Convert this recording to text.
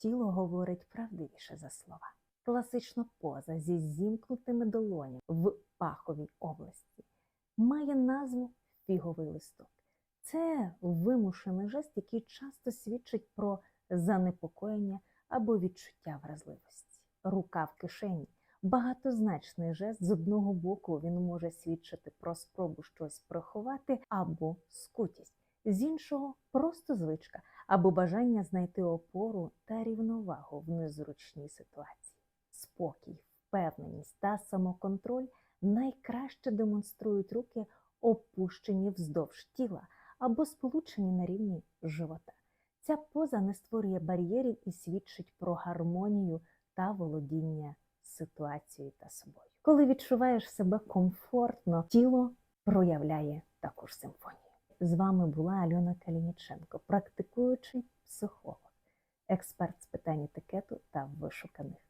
тіло говорить правдивіше за слова. Класична поза зі зімкнутими долонями в паховій області має назву фіговий листок. Це вимушений жест, який часто свідчить про занепокоєння або відчуття вразливості. Рука в кишені багатозначний жест. З одного боку він може свідчити про спробу щось приховати або скутість, з іншого просто звичка або бажання знайти опору та рівновагу в незручній ситуації. Спокій, впевненість та самоконтроль найкраще демонструють руки, опущені вздовж тіла або сполучені на рівні живота. Ця поза не створює бар'єрів і свідчить про гармонію та володіння ситуацією та собою. Коли відчуваєш себе комфортно, тіло проявляє також симфонію. З вами була Альона Калініченко, практикуючий психолог, експерт з питань етикету та вишуканих.